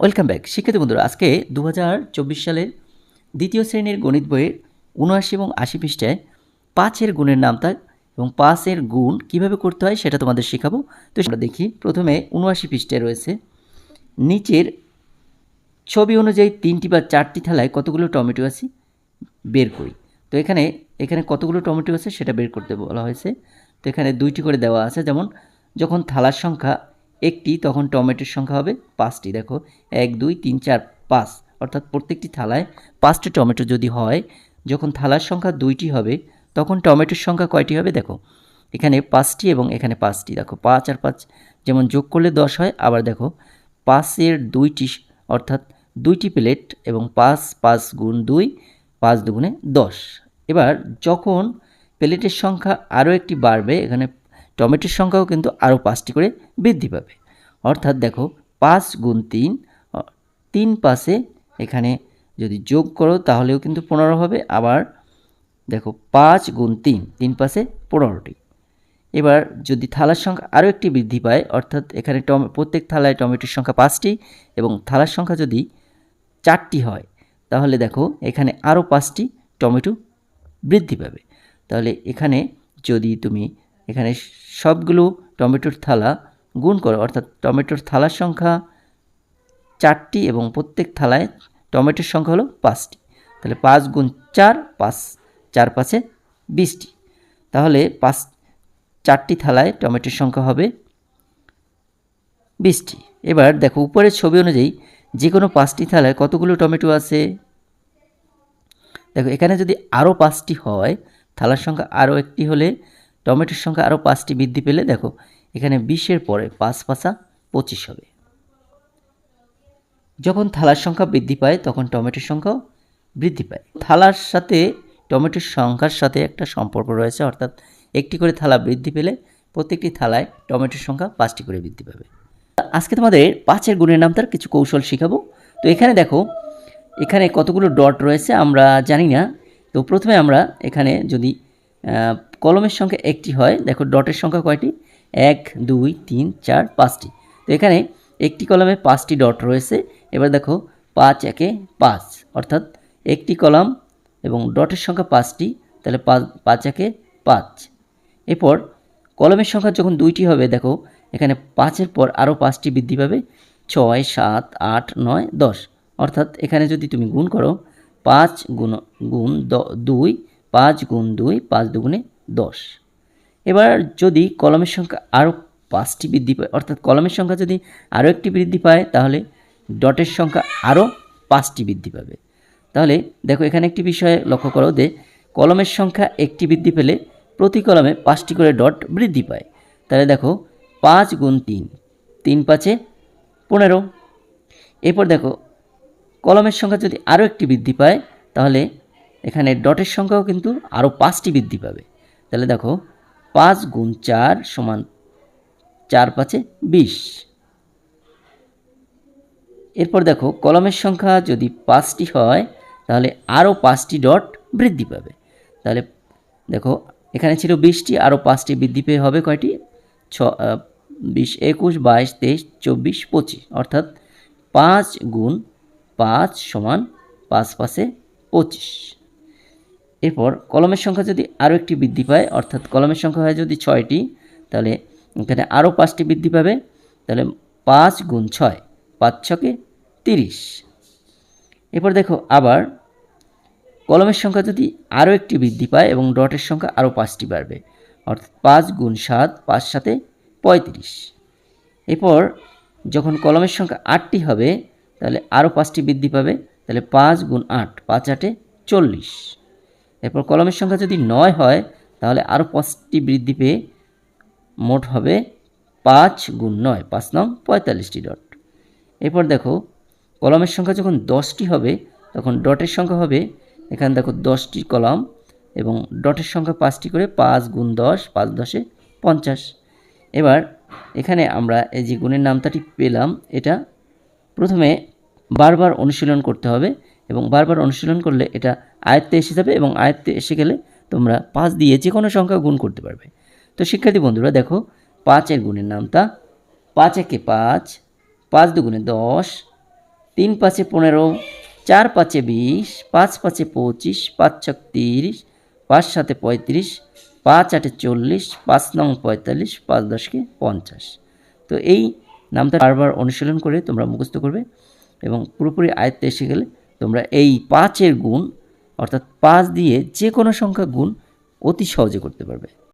Welcome back. শিক্ষার্থী বন্ধুরা, আজকে দু হাজার চব্বিশ সালের দ্বিতীয় শ্রেণির গণিত বইয়ের উনআশি এবং আশি পৃষ্ঠায় পাঁচের গুণের নামতা এবং পাঁচের গুণ কীভাবে করতে হয় সেটা তোমাদের শেখাবো। তো আমরা দেখি, প্রথমে উনআশি পৃষ্ঠায় রয়েছে, নিচের ছবি অনুযায়ী তিনটি বা চারটি থালায় কতগুলো টমেটো আছে বের করি। তো এখানে এখানে কতগুলো টমেটো আছে সেটা বের করতে বলা হয়েছে। তো এখানে দুইটি করে দেওয়া আছে, যেমন যখন থালার সংখ্যা একটি, তখন টমেটোর সংখ্যা হবে পাঁচটি। দেখো, এক, দুই, তিন, চার, পাঁচ। অর্থাৎ প্রত্যেকটি থালায় পাঁচটি টমেটো যদি হয়, যখন থালার সংখ্যা দুইটি হবে, তখন টমেটোর সংখ্যা কয়টি হবে? দেখো, এখানে পাঁচটি এবং এখানে পাঁচটি। দেখো, পাঁচ আর পাঁচ যেমন যোগ করলে দশ হয়, আবার দেখো, পাঁচের দুইটি অর্থাৎ দুইটি প্লেট এবং পাঁচ পাঁচ গুণ দুই, পাঁচ দুগুণে দশ। এবার যখন প্লেটের সংখ্যা আরও একটি বাড়বে, এখানে টমেটোর সংখ্যাও কিন্তু আরও পাঁচটি করে বৃদ্ধি পাবে। অর্থাৎ দেখো, পাঁচ গুণ তিন তিন পাশে এখানে যদি যোগ করো তাহলেও কিন্তু পনেরো হবে। আবার দেখো, পাঁচ গুণ তিন তিন পাশে পনেরোটি। এবার যদি থালার সংখ্যা আরও একটি বৃদ্ধি পায়, অর্থাৎ এখানে টম, প্রত্যেক থালায় টমেটোর সংখ্যা পাঁচটি এবং থালার সংখ্যা যদি চারটি হয়, তাহলে দেখো, এখানে আরও পাঁচটি টমেটো বৃদ্ধি পাবে। তাহলে এখানে যদি তুমি এখানে সবগুলো টমেটোর থালা গুণ করো। অর্থাৎ টমেটোর থালার সংখ্যা চারটি এবং প্রত্যেক থালায় টমেটোর সংখ্যা হলো পাঁচটি। তাহলে পাঁচ গুণ চার, পাঁচ, চার পাঁচে বিশটি। তাহলে পাঁচ, চারটি থালায় টমেটোর সংখ্যা হবে বিশটি। এবার দেখো, উপরের ছবি অনুযায়ী যে কোনো পাঁচটি থালায় কতগুলো টমেটো আছে? দেখো, এখানে যদি আরও পাঁচটি হয়, থালার সংখ্যা আরও একটি হলে টমেটোর সংখ্যা আরও পাঁচটি বৃদ্ধি পেলে দেখো, এখানে বিশের পরে পাঁচ পাঁচা পঁচিশ হবে। যখন থালার সংখ্যা বৃদ্ধি পায়, তখন টমেটোর সংখ্যাও বৃদ্ধি পায়। থালার সাথে, টমেটোর সংখ্যার সাথে একটা সম্পর্ক রয়েছে, অর্থাৎ একটি করে থালা বৃদ্ধি পেলে প্রত্যেকটি থালায় টমেটোর সংখ্যা পাঁচটি করে বৃদ্ধি পাবে। আজকে তোমাদের পাঁচের গুণের নাম তার কিছু কৌশল শেখাবো। তো এখানে দেখো, এখানে কতগুলো ডট রয়েছে আমরা জানি না। তো প্রথমে আমরা এখানে যদি কলমের সংখ্যা একটি হয়। দেখো, ডটের সংখ্যা কয়টি? এক, দুই, তিন, চার, পাঁচটি। তো এখানে একটি কলমে পাঁচটি ডট রয়েছে। এবার দেখো, পাঁচ, একে পাঁচ, অর্থাৎ একটি কলাম এবং ডটের সংখ্যা পাঁচটি, তাহলে পাঁচ পাঁচ, একে পাঁচ। এরপর কলমের সংখ্যা যখন দুইটি হবে, দেখো, এখানে পাঁচের পর আরও পাঁচটি বৃদ্ধি পাবে। ছয়, সাত, আট, নয়, দশ। অর্থাৎ এখানে যদি তুমি গুণ করো, পাঁচ গুণ গুণ দুই পাঁচ গুণ দুই, পাঁচ দুগুণে দশ। এবার যদি কলমের সংখ্যা আরও পাঁচটি বৃদ্ধি পায়, অর্থাৎ কলমের সংখ্যা যদি আরও একটি বৃদ্ধি পায়, তাহলে ডটের সংখ্যা আরও পাঁচটি বৃদ্ধি পাবে। তাহলে দেখো এখানে একটি বিষয় লক্ষ্য করো যে কলমের সংখ্যা একটি বৃদ্ধি পেলে প্রতি কলমে পাঁচটি করে ডট বৃদ্ধি পায়। তাহলে দেখো পাঁচ গুণ তিন তিন পাঁচে পনেরো। এরপর দেখো কলমের সংখ্যা যদি আরও একটি বৃদ্ধি পায়, তাহলে এখানে ডটের সংখ্যাও কিন্তু আরও পাঁচটি বৃদ্ধি পাবে। তাহলে দেখো, পাঁচ গুণ চার সমান চার পাঁচে বিশ। এরপর দেখো, কলমের সংখ্যা যদি পাঁচটি হয়, তাহলে আরও পাঁচটি ডট বৃদ্ধি পাবে। তাহলে দেখো, এখানে ছিল বিশটি আরও পাঁচটি বৃদ্ধি পেয়ে হবে কয়টি? ছ বিশ, একুশ, বাইশ, তেইশ, চব্বিশ, পঁচিশ। অর্থাৎ পাঁচ গুণ পাঁচ সমান পাঁচ পাশে পঁচিশ। এরপর কলমের সংখ্যা যদি আরও একটি বৃদ্ধি পায়, অর্থাৎ কলমের সংখ্যা হয় যদি ছয়টি, তাহলে এখানে আরও পাঁচটি বৃদ্ধি পাবে, তাহলে পাঁচ গুণ ছয়, পাঁচ ছকে তিরিশ। এরপর দেখো আবার কলমের সংখ্যা যদি আরও একটি বৃদ্ধি পায় এবং ডটের সংখ্যা আরও পাঁচটি বাড়বে, অর্থাৎ পাঁচ গুণ সাত, পাঁচ সাথে পঁয়ত্রিশ। এরপর যখন কলমের সংখ্যা আটটি হবে, তাহলে আরও পাঁচটি বৃদ্ধি পাবে, তাহলে পাঁচ গুণ আট, পাঁচ আটে চল্লিশ। এরপর কলমের সংখ্যা যদি নয় হয়, তাহলে আরও পাঁচটি বৃদ্ধি পেয়ে মোট হবে পাঁচ গুণ নয়, পাঁচ নং পঁয়তাল্লিশটি ডট। এরপর দেখো, কলমের সংখ্যা যখন দশটি হবে, তখন ডটের সংখ্যা হবে, এখানে দেখো দশটি কলম এবং ডটের সংখ্যা পাঁচটি করে পাঁচ গুণ দশ, পাঁচ দশে পঞ্চাশ। এবার এখানে আমরা এই যে গুণের নামতাটি পেলাম, এটা প্রথমে বারবার অনুশীলন করতে হবে এবং বারবার অনুশীলন করলে এটা আয়ত্তে এসে যাবে এবং আয়ত্তে এসে গেলে তোমরা পাঁচ দিয়ে যে কোনো সংখ্যা গুণ করতে পারবে। তো শিক্ষার্থী বন্ধুরা, দেখো, পাঁচের গুণের নামতা পাঁচ একে পাঁচ পাঁচ দুগুণে দশ, তিন পাঁচে পনেরো, চার পাঁচে বিশ, পাঁচ পাঁচে পঁচিশ, পাঁচ ছক তিরিশ, পাঁচ সাতে পঁয়ত্রিশ, পাঁচ আটে চল্লিশ, পাঁচ নং পঁয়তাল্লিশ, পাঁচ দশকে পঞ্চাশ। তো এই নামটা বারবার অনুশীলন করে তোমরা মুখস্থ করবে এবং পুরোপুরি আয়ত্তে এসে গেলে তোমরা এই পাঁচের গুণ, অর্থাৎ পাঁচ দিয়ে যে কোনো সংখ্যা গুণ অতি সহজে করতে পারবে।